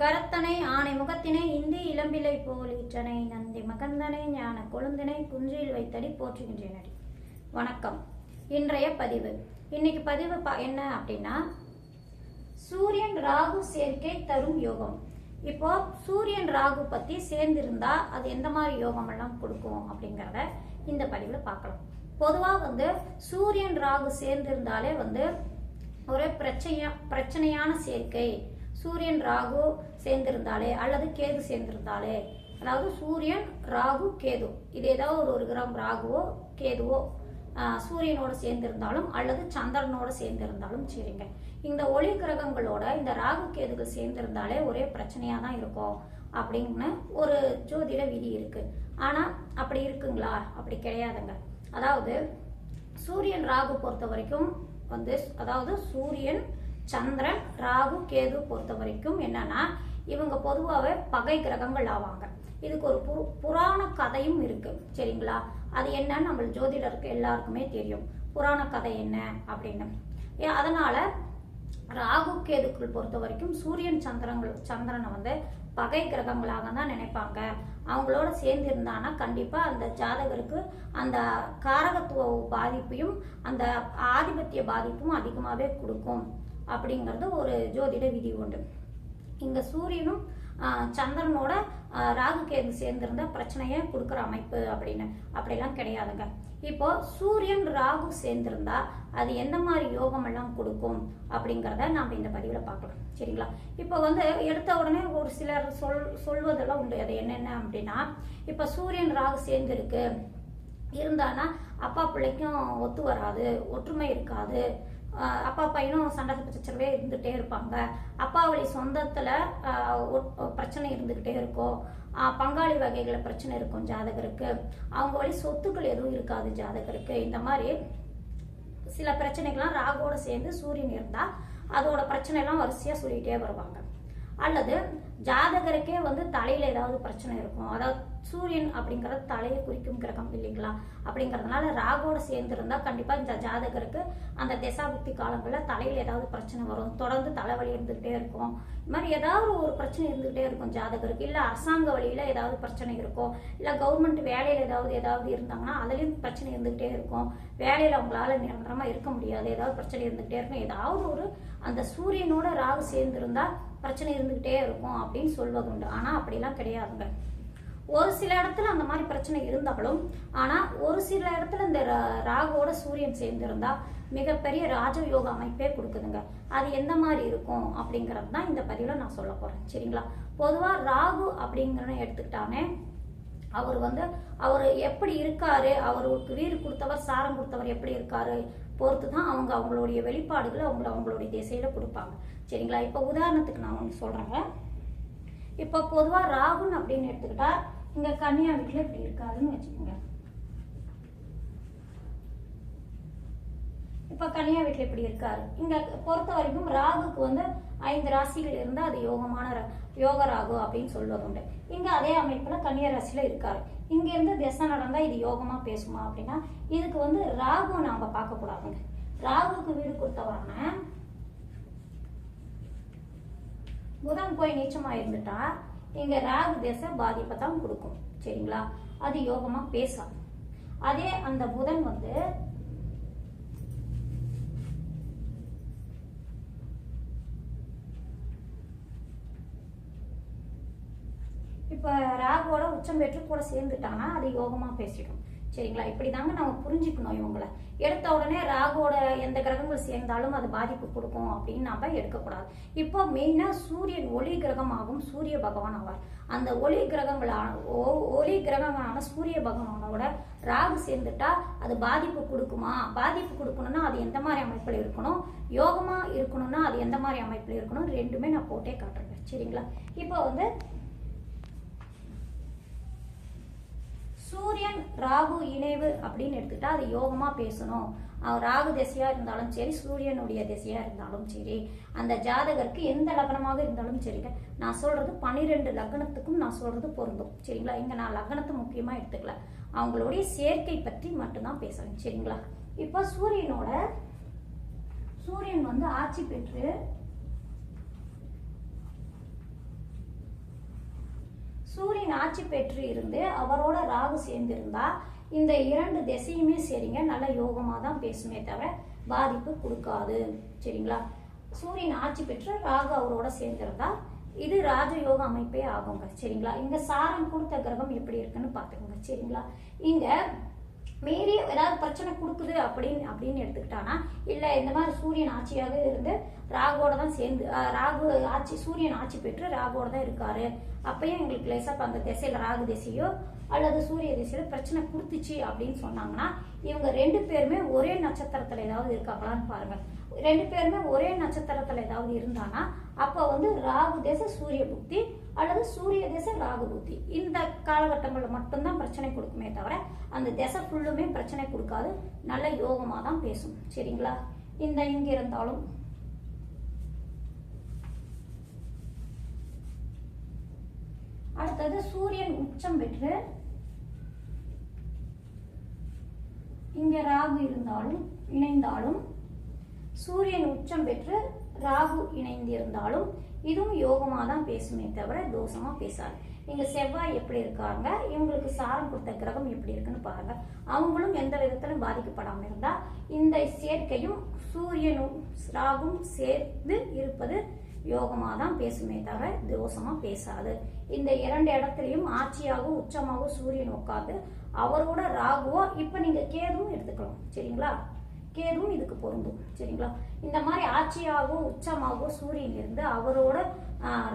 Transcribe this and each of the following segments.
கரத்தனை ஆணை முகத்தினை இந்தி இளம்பிலை போல் ஈற்றனை நந்தி மகந்தனை ஞான கொழுந்தினை குன்றில் வைத்தடி போற்றுகின்றேனடி வணக்கம். இன்றைய பதிவு. இன்னைக்கு பதிவு என்ன அப்படின்னா சூரியன் ராகு சேர்க்கை தரும் யோகம். இப்போ சூரியன் ராகு பத்தி சேர்ந்திருந்தா அது எந்த மாதிரி யோகம் எல்லாம் கொடுக்கும் அப்படிங்கிறத இந்த பதிவுல பார்க்கலாம். பொதுவாக வந்து சூரியன் ராகு சேர்ந்திருந்தாலே வந்து ஒரு பிரச்சனையா பிரச்சனையான சேர்க்கை சூரியன் ராகு சேர்ந்திருந்தாலே அல்லது கேது சேர்ந்திருந்தாலே. அதாவது சூரியன் ராகு கேது. இது ஏதாவது ஒரு ஒரு கிராம் ராகுவோ கேதுவோ சூரியனோட சேர்ந்திருந்தாலும் அல்லது சந்திரனோட சேர்ந்திருந்தாலும் சரிங்க. இந்த ஒளி கிரகங்களோட இந்த ராகு கேதுகள் சேர்ந்திருந்தாலே ஒரே பிரச்சனையாக தான் இருக்கும் அப்படின்னு ஒரு ஜோதிட விதி இருக்கு. ஆனால் அப்படி இருக்குங்களா? அப்படி கிடையாதுங்க. அதாவது சூரியன் ராகு பொறுத்த வரைக்கும் வந்து அதாவது சூரியன் சந்திரன் ராகு கேது பொறுத்த வரைக்கும் என்னன்னா இவங்க பொதுவாகவே பகை கிரகங்கள் ஆவாங்க. இதுக்கு ஒரு பு புராண கதையும் இருக்கு. சரிங்களா? அது என்னன்னு நம்ம ஜோதிடருக்கு எல்லாருக்குமே தெரியும். புராண கதை என்ன அப்படின்னு. ஏ, அதனால ராகு கேதுக்கள் பொறுத்த வரைக்கும் சூரியன் சந்திரங்கள் சந்திரனை வந்து பகை கிரகங்களாக தான் நினைப்பாங்க. அவங்களோட சேர்ந்து இருந்தானா கண்டிப்பா அந்த ஜாதகருக்கு அந்த காரகத்துவ பாதிப்பையும் அந்த ஆதிபத்திய பாதிப்பும் அதிகமாகவே கொடுக்கும். அப்படிங்கிறது ஒரு ஜோதிட விதி உண்டு. இங்க சூரியனும் சந்திரனோட ராகு கேது சேர்ந்திருந்த பிரச்சனையை கொடுக்குற அமைப்பு அப்படின்னு. அப்படிலாம் கிடையாதுங்க. இப்போ சூரியன் ராகு சேர்ந்திருந்தா அது எந்த மாதிரி யோகம் எல்லாம் கொடுக்கும் அப்படிங்கிறத நாம் இந்த பதிவில் பார்க்கலாம் சரிங்களா? இப்போ வந்து எடுத்த உடனே ஒரு சிலர் சொல் சொல்வதெல்லாம் உண்டு. அது என்னென்ன அப்படின்னா இப்போ சூரியன் ராகு சேர்ந்திருக்கு. இருந்தானா அப்பா பிள்ளைக்கும் ஒத்து வராது ஒற்றுமை இருக்காது. அப்பா பையனும் சண்டை சச்சரவே இருந்துகிட்டே இருப்பாங்க. அப்பா வழி சொந்தத்தில் பிரச்சனை இருந்துக்கிட்டே இருக்கும். பங்காளி வகைகளில் பிரச்சனை இருக்கும் ஜாதகருக்கு. அவங்க வழி சொத்துக்கள் எதுவும் இருக்காது ஜாதகருக்கு. இந்த மாதிரி சில பிரச்சனைகள்லாம் ராகோட சேர்ந்து சூரியன் இருந்தால் அதோட பிரச்சனைலாம் வரிசையாக சொல்லிகிட்டே வருவாங்க. அல்லது ஜாதகருக்கே வந்து தலையில ஏதாவது பிரச்சனை இருக்கும். அதாவது சூரியன் அப்படிங்கறது தலையை குறிக்கும் கிரகம் இல்லைங்களா? அப்படிங்கறதுனால ராகோட சேர்ந்து இருந்தா கண்டிப்பா இந்த ஜாதகருக்கு அந்த திசாபுக்தி காலங்கள்ல தலையில ஏதாவது பிரச்சனை வரும். தொடர்ந்து தலைவலி இருந்துகிட்டே இருக்கும். இது மாதிரி ஏதாவது ஒரு பிரச்சனை இருந்துகிட்டே இருக்கும் ஜாதகருக்கு. இல்ல அரசாங்க வழியில ஏதாவது பிரச்சனை இருக்கும். இல்ல கவர்மெண்ட் வேலையில ஏதாவது ஏதாவது இருந்தாங்கன்னா அதுலயும் பிரச்சனை இருந்துகிட்டே இருக்கும். வேலையில அவங்களால நிரந்தரமா இருக்க முடியாது. ஏதாவது பிரச்சனை இருந்துகிட்டே இருக்கும். ஏதாவது ஒரு அந்த சூரியனோட ராகு சேர்ந்து இருந்தா பிரச்சனை இருந்துகிட்டே இருக்கும் அப்படின்னு சொல்வது உண்டு. ஆனால் அப்படிலாம் கிடையாதுங்க. ஒரு சில இடத்துல அந்த மாதிரி பிரச்சனை இருந்தாலும் ஆனால் ஒரு சில இடத்துல இந்த ரா- ராகுவோட சூரியன் சேர்ந்திருந்தா மிகப்பெரிய ராஜயோக அமைப்பே கொடுக்குதுங்க. அது எந்த மாதிரி இருக்கும் அப்படிங்கிறது தான் இந்த பதிவில் நான் சொல்ல போகிறேன் சரிங்களா? பொதுவாக ராகு அப்படிங்கிறத எடுத்துக்கிட்டானே அவர் வந்து அவர் எப்படி இருக்காரு அவருக்கு வீடு கொடுத்தவர் சாரம் கொடுத்தவர் எப்படி இருக்காரு பொறுத்து தான் அவங்க அவங்களுடைய வெளிப்பாடுகளை அவங்கள அவங்களுடைய திசையில் கொடுப்பாங்க. சரிங்களா? இப்போ உதாரணத்துக்கு நான் ஒன்று சொல்கிறேன் இப்போ பொதுவாக ராகுன் அப்படின்னு எடுத்துக்கிட்டால் இங்கே கன்னியா வீட்டில் இப்படி இருக்காதுன்னு வச்சுக்கோங்க. இப்போ கன்னியா வீட்டில் இப்படி இருக்காரு. இங்கே பொறுத்த வரைக்கும் ராகுக்கு வந்து ஐந்து ராசிகள் இருந்தால் அது யோகமான ர- யோக ராகு அப்படின்னு சொல்வது உண்டு இங்கே அதே அமைப்பில் கன்னியா ராசியில் இருக்காரு. இங்கேருந்து திசை நடந்தால் இது யோகமாக பேசுமா அப்படின்னா இதுக்கு வந்து ராகு நாம் பார்க்கக்கூடாதுங்க ராகுக்கு வீடு கொடுத்தவரான புதன் போய் நீச்சமாக இருந்துட்டா இங்கே ராகு திசை பாதிப்பை தான் கொடுக்கும். சரிங்களா? அது யோகமாக பேசாது. அதே அந்த புதன் வந்து இப்போ ராகுவோட உச்சம் பெற்று கூட சேர்ந்துட்டாங்கன்னா அது யோகமாக பேசிடும். சரிங்களா? இப்படி தாங்க நம்ம புரிஞ்சுக்கணும் இவங்களை. எடுத்த உடனே ராகுவோட எந்த கிரகங்கள் சேர்ந்தாலும் அது பாதிப்பு கொடுக்கும் அப்படின்னு நம்ம எடுக்கக்கூடாது. இப்போ மெயினாக சூரியன் ஒளி கிரகமாகும் சூரிய பகவான் ஆவார். அந்த ஒளி கிரகங்களான ஒ- ஒளி கிரகங்களான சூரிய பகவானோட ராகு சேர்ந்துட்டா அது பாதிப்பு கொடுக்குமா? பாதிப்பு கொடுக்கணும்னா அது எந்த மாதிரி அமைப்பில் இருக்கணும்? யோகமாக இருக்கணும்னா அது எந்த மாதிரி அமைப்பில் இருக்கணும்? ரெண்டுமே நான் போட்டே காட்டுறேன். சரிங்களா? இப்போ வந்து சூரியன் ராகு இணைவு அப்படின்னு எடுத்துக்கிட்டா அது யோகமா பேசணும். அவர் ராகு திசையா இருந்தாலும் சரி சூரியனுடைய திசையா இருந்தாலும் சரி அந்த ஜாதகருக்கு எந்த லக்னமாக இருந்தாலும் சரிங்க நான் சொல்றது பனிரெண்டு லக்னத்துக்கும் நான் சொல்றது பொருந்தும். சரிங்களா? இங்க நான் லக்னத்தை முக்கியமா எடுத்துக்கல. அவங்களுடைய சேர்க்கை பற்றி மட்டும்தான் பேசுறேன். சரிங்களா? இப்போ சூரியனோட சூரியன் வந்து ஆட்சி பெற்று சூரியன் ஆட்சி பெற்று இருந்து அவரோட ராகு சேர்ந்திருந்தா இந்த இரண்டு திசையுமே சரிங்க. நல்ல யோகமாக தான் பேசுமே தவிர பாதிப்பு கொடுக்காது. சரிங்களா? சூரியன் ஆட்சி பெற்று ராகு அவரோட சேர்ந்திருந்தா இது ராஜயோக அமைப்பே ஆகுங்க. சரிங்களா? இங்க சாரம் கொடுத்த கிரகம் எப்படி இருக்குன்னு பார்த்துக்கோங்க. சரிங்களா? இங்க மீறி ஏதாவது பிரச்சனை கொடுக்குது அப்படின்னு அப்படின்னு எடுத்துக்கிட்டானா? இல்லை இந்த மாதிரி சூரியன் ஆட்சியாக இருந்து ராகுவோட தான் சேர்ந்து ராகு ஆட்சி சூரியன் ஆட்சி பெற்று ராகுவோட தான் இருக்காரு. அப்பயும் எங்களுக்கு லேசாக அந்த திசையில் ராகு திசையோ அல்லது சூரிய திசையில பிரச்சனை கொடுத்துச்சு அப்படின்னு சொன்னாங்கன்னா இவங்க ரெண்டு பேருமே ஒரே நட்சத்திரத்துல ஏதாவது இருக்காங்களான்னு பாருங்க. ரெண்டு பேருமே ஒரே நட்சத்திரத்துல ஏதாவது இருந்தானா அப்போ வந்து ராகு தேச சூரிய புக்தி அல்லது சூரிய தேச ராகு புக்தி இந்த காலகட்டங்களில் மட்டும்தான் பிரச்சனை கொடுக்குமே தவிர அந்த திசை ஃபுல்லுமே பிரச்சனை கொடுக்காது. நல்ல யோகமாக தான் பேசும். சரிங்களா? இந்த இங்கே இருந்தாலும். அடுத்தது சூரியன் உச்சம் பெற்று இங்க ராகு இருந்தாலும் இணைந்தாலும் சூரியன் உச்சம் பெற்று ராகு இணைந்திருந்தாலும் இதுவும் யோகமா தான் பேசுமே தவிர தோஷமா பேசாது. நீங்கள் செவ்வாய் எப்படி இருக்காங்க? இவங்களுக்கு சாரம் கொடுத்த கிரகம் எப்படி இருக்குன்னு பாருங்க. அவங்களும் எந்த விதத்திலும் பாதிக்கப்படாமல் இருந்தால் இந்த சேர்க்கையும் சூரியனும் ராகும் சேர்ந்து இருப்பது யோகமாக தான் பேசுமே தவிர தோஷமாக பேசாது. இந்த இரண்டு இடத்துலையும் ஆட்சியாகவும் உச்சமாகவும் சூரியன் உட்காந்து அவரோட ராகுவோ இப்போ நீங்கள் கேதுவும் எடுத்துக்கலாம் சரிங்களா? கேதுவும் இதுக்கு பொருந்தும் சரிங்களா? இந்த மாதிரி ஆட்சியாகவோ உச்சமாகவோ சூரியன் இருந்து அவரோட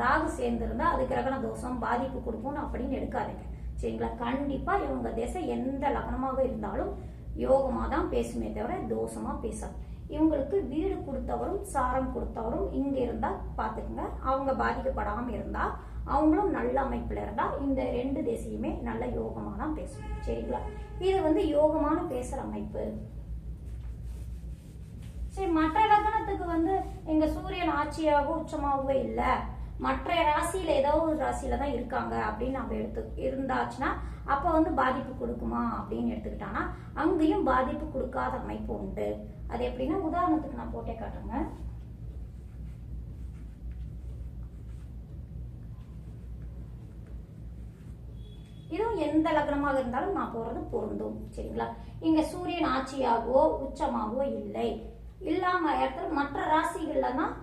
ராகு சேர்ந்திருந்தா அது கிரகண தோஷம் பாதிப்பு கொடுக்கும்னு அப்படின்னு எடுக்காதீங்க சரிங்களா? கண்டிப்பா இவங்க திசை எந்த லக்னமாக இருந்தாலும் யோகமாக தான் பேசுமே தவிர தோஷமா பேசாது. இவங்களுக்கு வீடு கொடுத்தவரும் சாரம் கொடுத்தவரும் இங்க இருந்தா பாத்துக்கோங்க. அவங்க பாதிக்கப்படாம இருந்தா அவங்களும் நல்ல அமைப்புல இருந்தா இந்த ரெண்டு திசையுமே நல்ல யோகமா தான் பேசும் சரிங்களா? இது வந்து யோகமான பேசுற அமைப்பு. சரி மற்ற லக்னத்துக்கு வந்து எங்க சூரியன் ஆட்சியாகவோ உச்சமாகவோ இல்லை. மற்ற ராசியில ஏதோ ஒரு ராசியில தான் இருக்காங்க அப்படின்னு நம்ம எடுத்து இருந்தாச்சுன்னா அப்ப வந்து பாதிப்பு கொடுக்குமா அப்படின்னு எடுத்துக்கிட்டானா அங்கேயும் பாதிப்பு கொடுக்காத அமைப்பு உண்டு. அது எப்படின்னா உதாரணத்துக்கு நான் போட்டே காட்டுங்க இதுவும் எந்த லக்னமாக இருந்தாலும் நான் போறது பொருந்தும் சரிங்களா? இங்க சூரியன் ஆட்சியாகவோ உச்சமாகவோ இல்லை. இல்லாம இடத்துல மற்ற ராசிகள்ல தான்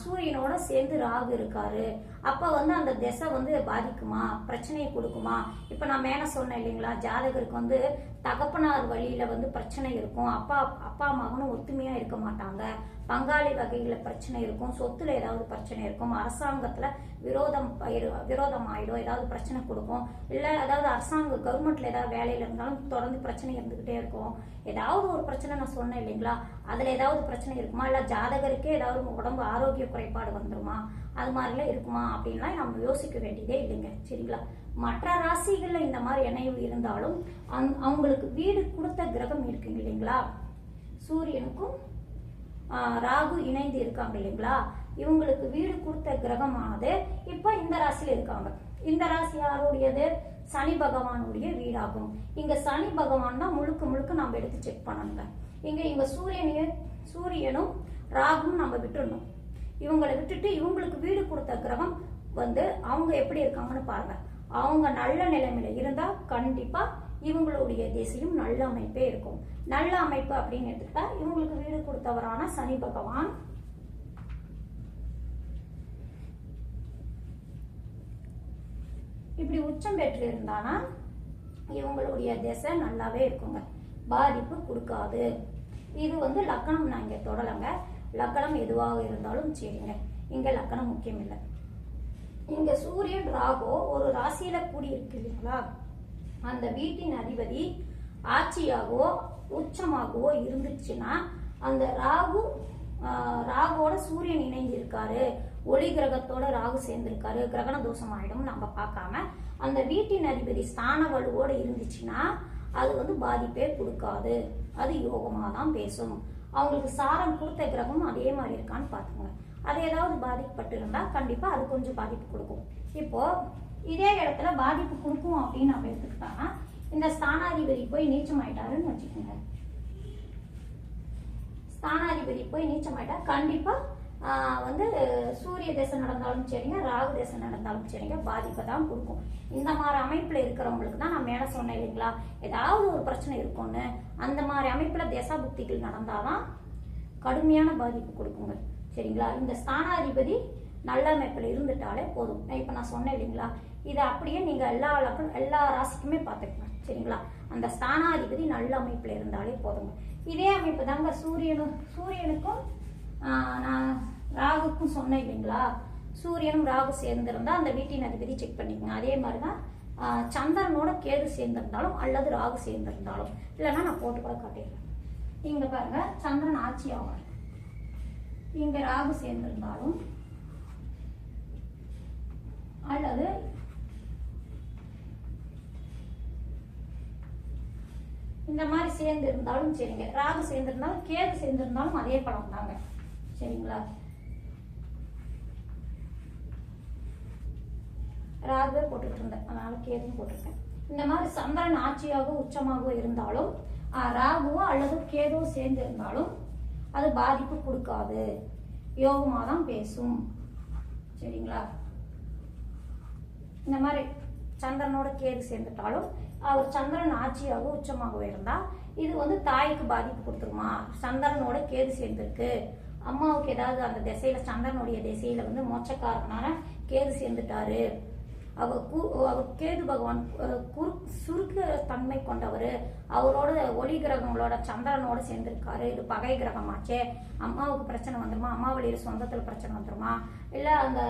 சூரியனோட சேர்ந்து ராகு இருக்காரு. அப்ப வந்து அந்த திசை வந்து பாதிக்குமா? பிரச்சனையை கொடுக்குமா? இப்ப நான் மேல சொன்னேன் இல்லைங்களா ஜாதகருக்கு வந்து தகப்பனார் வழியில வந்து பிரச்சனை இருக்கும். அப்பா அப்பா மகனும் ஒத்துமையா இருக்க மாட்டாங்க. பங்காளி வகையில பிரச்சனை இருக்கும். சொத்துல ஏதாவது பிரச்சனை இருக்கும். அரசாங்கத்துல விரோதம் விரோதம் ஆயிடும். ஏதாவது பிரச்சனை கொடுக்கும். இல்ல ஏதாவது அரசாங்க கவர்மெண்ட்ல ஏதாவது வேலையில இருந்தாலும் தொடர்ந்து பிரச்சனை இருந்துகிட்டே இருக்கும். ஏதாவது ஒரு பிரச்சனை நான் சொன்னேன் இல்லைங்களா அதுல ஏதாவது பிரச்சனை இருக்குமா? இல்ல ஜாதகருக்கே ஏதாவது உடம்பு ஆரோக்கிய குறைபாடு வந்துருமா? அது மாதிரிலாம் இருக்குமா? அப்படின்லாம் நம்ம யோசிக்க வேண்டியதே இல்லைங்க. சரிங்களா? மற்ற ராசிகள்ல இந்த மாதிரி இணைவு இருந்தாலும் அந்- அவங்களுக்கு வீடு கொடுத்த கிரகம் இருக்குங்க இல்லைங்களா? சூரியனுக்கும் ராகு இணைந்து இருக்காங்க இல்லைங்களா? இவங்களுக்கு வீடு கொடுத்த கிரகமானது இப்ப இந்த ராசியில இருக்காங்க. இந்த ராசி யாருடையது? சனி பகவானுடைய வீடாகும். இங்க சனி பகவான் தான் முழுக்க முழுக்க நம்ம எடுத்து செக் பண்ணணுங்க. இங்க இவங்க சூரியனையும் சூரியனும் ராகும் நம்ம விட்டுடணும் இவங்களை விட்டுட்டு இவங்களுக்கு வீடு கொடுத்த கிரகம் வந்து அவங்க எப்படி இருக்காங்கன்னு பாருங்க. அவங்க நல்ல நிலைமையில இருந்தா கண்டிப்பா இவங்களுடைய திசையும் நல்ல அமைப்பே இருக்கும். நல்ல அமைப்பு அப்படின்னு எடுத்துக்கிட்டா இவங்களுக்கு வீடு கொடுத்தவரான சனி பகவான். இப்படி உச்சம் பெற்று இருந்தானா இவங்களுடைய திசை நல்லாவே இருக்குங்க. பாதிப்பு கொடுக்காது. இது வந்து லக்கணம் நான் இங்கே தொடலைங்க. லக்கணம் எதுவாக இருந்தாலும் சரிங்க. இங்கே லக்கணம் முக்கியம் இல்லை இங்கே சூரியன் ராகோ ஒரு ராசியில கூடி இருக்கு இல்லைங்களா? அந்த வீட்டின் அதிபதி ஆட்சியாகவோ உச்சமாகவோ இருந்துச்சுன்னா அந்த ராகு ஆஹ், ராகுவோட சூரியன் இணைந்து இருக்காரு ஒளி கிரகத்தோட ராகு சேர்ந்திருக்காரு. கிரகண தோஷம் ஆயிடும் நம்ம பார்க்காம அந்த வீட்டின் அதிபதி ஸ்தான வலுவோட இருந்துச்சுன்னா அது வந்து பாதிப்பே கொடுக்காது. அது யோகமாக தான் பேசும் அவங்களுக்கு சாரம் கொடுத்த கிரகமும் அதே மாதிரி இருக்கான்னு பார்த்துக்கோங்க. அது ஏதாவது பாதிக்கப்பட்டு இருந்தால் கண்டிப்பாக அது கொஞ்சம் பாதிப்பு கொடுக்கும். இப்போ இதே இடத்துல பாதிப்பு கொடுக்கும் அப்படின்னு நம்ம எடுத்துக்கிட்டோம்னா இந்த ஸ்தானாதிபதி போய் நீச்சம் ஆயிட்டாருன்னு வச்சுக்கோங்க. ஸ்தானாதிபதி போய் நீச்சம் ஆயிட்டா கண்டிப்பாக வந்து சூரிய தேசம் நடந்தாலும் சரிங்க ராகு தேசம் நடந்தாலும் சரிங்க பாதிப்பை தான் கொடுக்கும். இந்த மாதிரி அமைப்பில் இருக்கிறவங்களுக்கு தான் நான் மேலே சொன்னேன் இல்லைங்களா? ஏதாவது ஒரு பிரச்சனை இருக்கும்னு அந்த மாதிரி அமைப்பில் தசா புக்திகள் நடந்தாதான் கடுமையான பாதிப்பு கொடுக்குங்க. சரிங்களா? இந்த ஸ்தானாதிபதி நல்ல அமைப்பில் இருந்துட்டாலே போதும். இப்போ நான் சொன்னேன் இல்லைங்களா? இதை அப்படியே நீங்கள் எல்லா அளவுக்கும் எல்லா ராசிக்குமே பார்த்துக்கலாம் சரிங்களா? அந்த ஸ்தானாதிபதி நல்ல அமைப்பில் இருந்தாலே போதுங்க. இதே அமைப்பு தாங்க சூரியனும் சூரியனுக்கும் நான் ராகுக்கும் சொன்னேன் இல்லைங்களா? சூரியனும் ராகு சேர்ந்திருந்தா அந்த வீட்டின் அதிபதி செக் பண்ணிக்கோங்க. அதே மாதிரி தான் சந்திரனோட கேது சேர்ந்திருந்தாலும் அல்லது ராகு சேர்ந்திருந்தாலும். இல்லைன்னா நான் போட்டு கூட காட்டிடுறேன். இங்க பாருங்க சந்திரன் ஆட்சி ஆவார். இங்க ராகு சேர்ந்திருந்தாலும் அல்லது இந்த மாதிரி சேர்ந்து இருந்தாலும் சரிங்க. ராகு சேர்ந்திருந்தாலும் கேது சேர்ந்திருந்தாலும் அதே படம் தாங்க சரிங்களா? ராகுவே போட்டுட்டு இருந்தேன். அதனால கேதும் போட்டிருக்கேன் இந்த மாதிரி சந்திரன் ஆட்சியாகவோ உச்சமாகவோ இருந்தாலும் ராகுவோ அல்லது கேதுவோ சேர்ந்து இருந்தாலும் அது பாதிப்பு கொடுக்காது. யோகமாக தான் பேசும். சரிங்களா? இந்த மாதிரி சந்திரனோட கேது சேர்ந்துட்டாலும் அவர் சந்திரன் ஆட்சியாகவோ உச்சமாகவோ இருந்தா இது வந்து தாய்க்கு பாதிப்பு கொடுத்துருமா? சந்திரனோட கேது சேர்ந்துருக்கு. அம்மாவுக்கு ஏதாவது அந்த திசையில சந்திரனுடைய திசையில வந்து மோச்சக்காரனால கேது சேர்ந்துட்டாரு. அவர் கு அவர் கேது பகவான் குறு சுருக்க தன்மை கொண்டவர். அவரோட ஒளி கிரகங்களோட சந்திரனோட சேர்ந்திருக்காரு. இது பகை கிரகமாச்சே. அம்மாவுக்கு பிரச்சனை வந்துருமா? அம்மா வழியில சொந்தத்துல பிரச்சனை வந்துருமா? இல்ல அந்த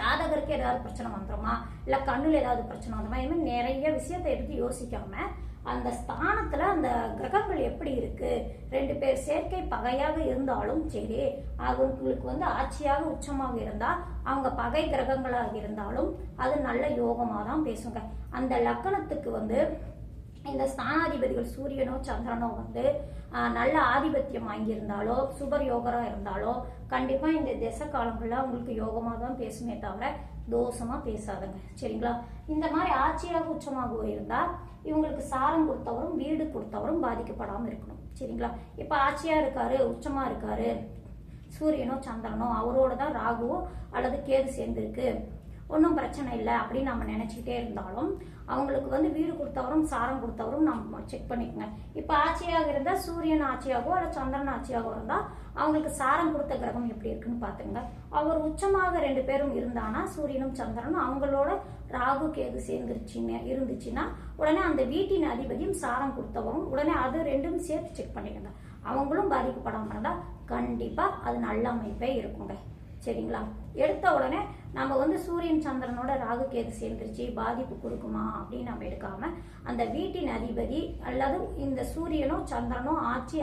ஜாதகருக்கு ஏதாவது பிரச்சனை வந்துருமா? இல்ல கண்ணுல ஏதாவது பிரச்சனை வந்துருமா? இது நிறைய விஷயத்தை எடுத்து யோசிக்காம அந்த ஸ்தானத்துல அந்த கிரகங்கள் எப்படி இருக்கு? ரெண்டு பேர் சேர்க்கை பகையாக இருந்தாலும் சரி அவங்களுக்கு வந்து ஆட்சியாக உச்சமாக இருந்தா அவங்க பகை கிரகங்களாக இருந்தாலும் அது நல்ல யோகமாக தான் பேசுங்க. அந்த லக்கணத்துக்கு வந்து இந்த ஸ்தானாதிபதிகள் சூரியனோ சந்திரனோ வந்து நல்ல ஆதிபத்தியம் வாங்கியிருந்தாலோ சுபர் யோகரா இருந்தாலோ கண்டிப்பா இந்த திசை காலங்கள்ல அவங்களுக்கு யோகமாக தான் பேசுமே தவிர தோஷமா பேசாதுங்க. சரிங்களா? இந்த மாதிரி ஆட்சியாக உச்சமாக இருந்தா இவங்களுக்கு சாரம் கொடுத்தவரும் வீடு கொடுத்தவரும் பாதிக்கப்படாம இருக்கணும். சரிங்களா? இப்ப ஆட்சியா இருக்காரு உச்சமா இருக்காரு. சூரியனோ சந்திரனோ அவரோட தான் ராகுவோ அல்லது கேது சேர்ந்துருக்கு. ஒன்றும் பிரச்சனை இல்லை அப்படின்னு நம்ம நினச்சிக்கிட்டே இருந்தாலும் அவங்களுக்கு வந்து வீடு கொடுத்தவரும் சாரம் கொடுத்தவரும் நம்ம செக் பண்ணிக்கோங்க. இப்போ ஆட்சியாக இருந்தால் சூரியன் ஆட்சியாகவோ அல்ல சந்திரன் ஆட்சியாகவோ இருந்தால் அவங்களுக்கு சாரம் கொடுத்த கிரகம் எப்படி இருக்குன்னு பார்த்துங்க அவர் உச்சமாக ரெண்டு பேரும் இருந்தானா சூரியனும் சந்திரனும் அவங்களோட ராகு கேது சேர்ந்துருச்சுன்னு இருந்துச்சுன்னா உடனே அந்த வீட்டின் அதிபதியும் சாரம் கொடுத்தவரும் உடனே அது ரெண்டும் சேர்த்து செக் பண்ணிக்கோங்க. அவங்களும் பாதிக்கப்படாமல் இருந்தால் கண்டிப்பாக அது நல்ல அமைப்பே இருக்குங்க. சரிங்களா? எடுத்த உடனே நம்ம வந்து சூரியன் சந்திரனோட ராகு கேது சேர்ந்துருச்சு பாதிப்பு கொடுக்குமா அப்படின்னு நம்ம எடுக்காம அந்த வீட்டின் அதிபதி அல்லது இந்த சூரியனும் சந்திரனும் ஆட்சி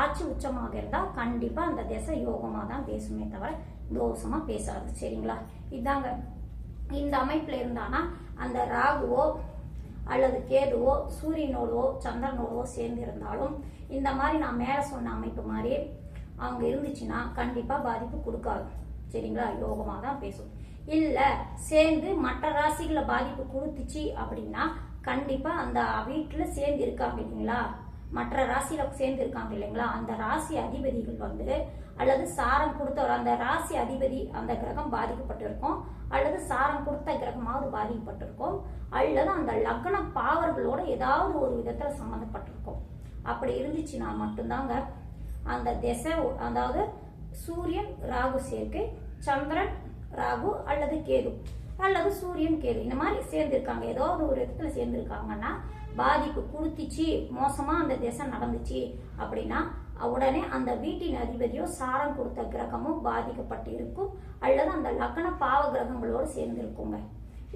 ஆட்சி உச்சமாக இருந்தா கண்டிப்பா அந்த திசை யோகமா தான் பேசுமே தவிர தோஷமா பேசாது. சரிங்களா? இதாங்க. இந்த அமைப்புல இருந்தானா அந்த ராகுவோ அல்லது கேதுவோ சூரியனோடவோ சந்திரனோடவோ சேர்ந்து இருந்தாலும் இந்த மாதிரி நான் மேலே சொன்ன அமைப்பு மாதிரி அவங்க இருந்துச்சுன்னா கண்டிப்பாக பாதிப்பு கொடுக்காது. சரிங்களா? யோகமாக தான் பேசும். இல்லை சேர்ந்து மற்ற ராசிகளை பாதிப்பு கொடுத்துச்சு அப்படின்னா கண்டிப்பாக அந்த வீட்டில் சேர்ந்து இருக்காங்க இல்லைங்களா? மற்ற ராசியில சேர்ந்து இருக்காங்க இல்லைங்களா? அந்த ராசி அதிபதிகள் வந்து அல்லது சாரம் கொடுத்தவர் அந்த ராசி அதிபதி அந்த கிரகம் பாதிக்கப்பட்டிருக்கும் அல்லது சாரம் கொடுத்த கிரகமாவது பாதிக்கப்பட்டிருக்கும் அல்லது அந்த லக்ன பாவர்களோட ஏதாவது ஒரு விதத்துல சம்மந்தப்பட்டிருக்கும் அப்படி இருந்துச்சுன்னா மட்டும்தாங்க அந்த திசை அதாவது சூரியன் ராகு சேர்க்கை சந்திரன் ராகு அல்லது கேது அல்லது சூரியன் கேது. இந்த மாதிரி சேர்ந்திருக்காங்க. ஏதோ ஒரு இடத்துல சேர்ந்திருக்காங்கன்னா பாதிப்பு கொடுத்துச்சு மோசமா அந்த திசை நடந்துச்சு அப்படின்னா உடனே அந்த வீட்டின் அதிபதியோ சாரம் கொடுத்த கிரகமோ பாதிக்கப்பட்டு இருக்கும் அல்லது அந்த லக்ன பாவ கிரகங்களோடு சேர்ந்துருக்குங்க.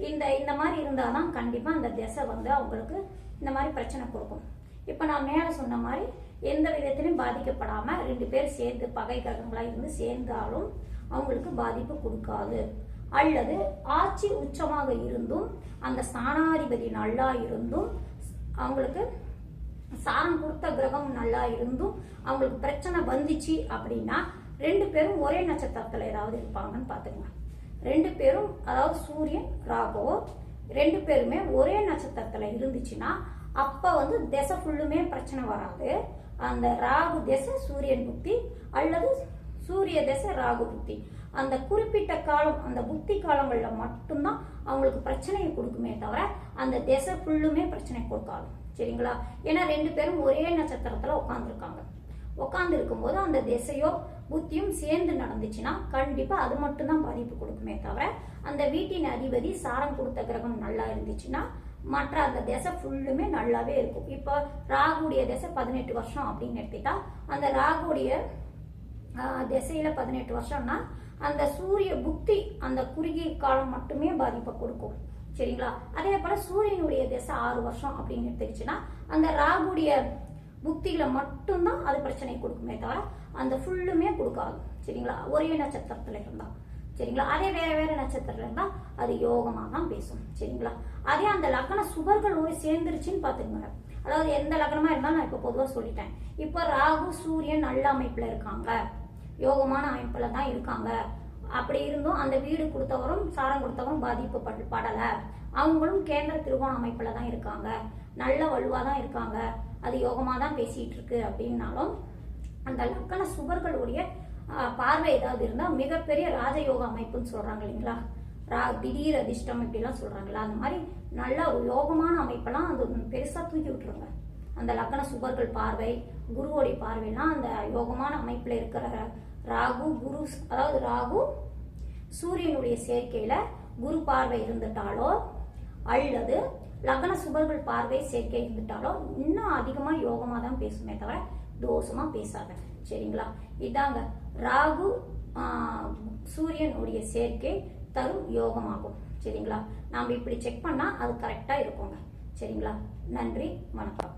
இந்த இந்த மாதிரி இருந்தாதான் கண்டிப்பா அந்த திசை வந்து அவங்களுக்கு இந்த மாதிரி பிரச்சனை கொடுக்கும். இப்போ நான் மேலே சொன்ன மாதிரி எந்த விதத்திலையும் பாதிக்கப்படாம ரெண்டு பேர் சேர்ந்து பகை கிரகங்களா இருந்து சேர்ந்தாலும் அவங்களுக்கு பாதிப்பு கொடுக்காது. அல்லது ஆட்சி உச்சமாக இருந்தும் அந்த ஸ்தானாதிபதி நல்லா இருந்தும் அவங்களுக்கு சாரம் கொடுத்த கிரகம் நல்லா இருந்தும் அவங்களுக்கு பிரச்சனை வந்துச்சு அப்படின்னா ரெண்டு பேரும் ஒரே நட்சத்திரத்துல ஏதாவது இருப்பாங்கன்னு பார்த்துக்கோங்க. ரெண்டு பேரும் அதாவது சூரியன் ராகோ ரெண்டு பேருமே ஒரே நட்சத்திரத்துல இருந்துச்சுன்னா அப்ப வந்து திசை ஃபுல்லுமே பிரச்சனை வராது. அந்த ராகு திசை சூரியன் புத்தி அல்லது சூரிய தசை ராகு புத்தி. அந்த குறிப்பிட்ட காலம் அந்த புத்தி காலங்களில் மட்டும்தான் அவங்களுக்கு பிரச்சனையை கொடுக்குமே தவிர அந்த திசை ஃபுல்லுமே பிரச்சனை கொடுக்காது. சரிங்களா? ஏன்னா ரெண்டு பேரும் ஒரே நட்சத்திரத்தில் உட்காந்துருக்காங்க உட்காந்து இருக்கும்போது அந்த திசையோ புத்தியும் சேர்ந்து நடந்துச்சுன்னா கண்டிப்பா அது மட்டும்தான் பாதிப்பு கொடுக்குமே தவிர அந்த வீட்டின் அதிபதி சாரம் கொடுத்த கிரகம் நல்லா இருந்துச்சுன்னா மற்ற அந்த திசை ஃபுல்லுமே நல்லாவே இருக்கும். இப்போ ராகுடைய திசை பதினெட்டு வருஷம் அப்படின்னு எடுத்துட்டா அந்த ராகுடைய திசையில பதினெட்டு வருஷம்னா அந்த சூரிய புக்தி அந்த குறுகிய காலம் மட்டுமே பாதிப்பை கொடுக்கும். சரிங்களா? அதே போல சூரியனுடைய திசை ஆறு வருஷம் அப்படின்னு எடுத்துக்கிச்சுன்னா அந்த ராகுடைய புக்தியில மட்டும்தான் அது பிரச்சனை கொடுக்குமே தவிர அந்த ஃபுல்லுமே கொடுக்காது. சரிங்களா? ஒரே நட்சத்திரத்துல இருந்தா. சரிங்களா? அதே வேற வேற நட்சத்திரத்துல இருந்தா அது யோகமாக தான் பேசும். சரிங்களா? அதே அந்த லக்ன சுபர்கள் நோய் சேர்ந்துருச்சுன்னு பாத்துக்கோங்க அதாவது எந்த லக்னமா இருந்தாலும் நான் இப்ப பொதுவா சொல்லிட்டேன். இப்ப ராகு சூரியன் நல்ல அமைப்புல இருக்காங்க. யோகமான அமைப்புல தான் இருக்காங்க. அப்படி இருந்தும் அந்த வீடு கொடுத்தவரும் சாரம் கொடுத்தவரும் பாதிப்பு பட- படல. அவங்களும் கேந்திர திருகோண அமைப்புல தான் இருக்காங்க. நல்ல வலுவா தான் இருக்காங்க. அது யோகமா தான் பேசிட்டு இருக்கு அப்படின்னாலும் அந்த லக்கண சுவர்களுடைய பார்வை ஏதாவது இருந்தா மிகப்பெரிய ராஜயோக அமைப்புன்னு சொல்றாங்க இல்லைங்களா? ரா திடீர் அதிர்ஷ்டம் இப்படிலாம் சொல்றாங்களா? அந்த மாதிரி நல்ல யோகமான அமைப்பெல்லாம் அது பெருசா தூக்கி விட்டுருங்க. அந்த லக்கண சுபர்கள் பார்வை குருவோடைய பார்வைனா அந்த யோகமான அமைப்பில் இருக்கிற ராகு குரு அதாவது ராகு சூரியனுடைய சேர்க்கையில குரு பார்வை இருந்துட்டாலோ அல்லது லக்ன சுபர்கள் பார்வை சேர்க்கை இருந்துட்டாலோ இன்னும் அதிகமா யோகமா தான் பேசுமே தவிர தோஷமா பேசாத. சரிங்களா? இதாங்க. ராகு சூரியனுடைய சேர்க்கை தரும் யோகமாகும். சரிங்களா? நாம இப்படி செக் பண்ணா அது கரெக்டா இருக்குங்க. சரிங்களா? நன்றி வணக்கம்.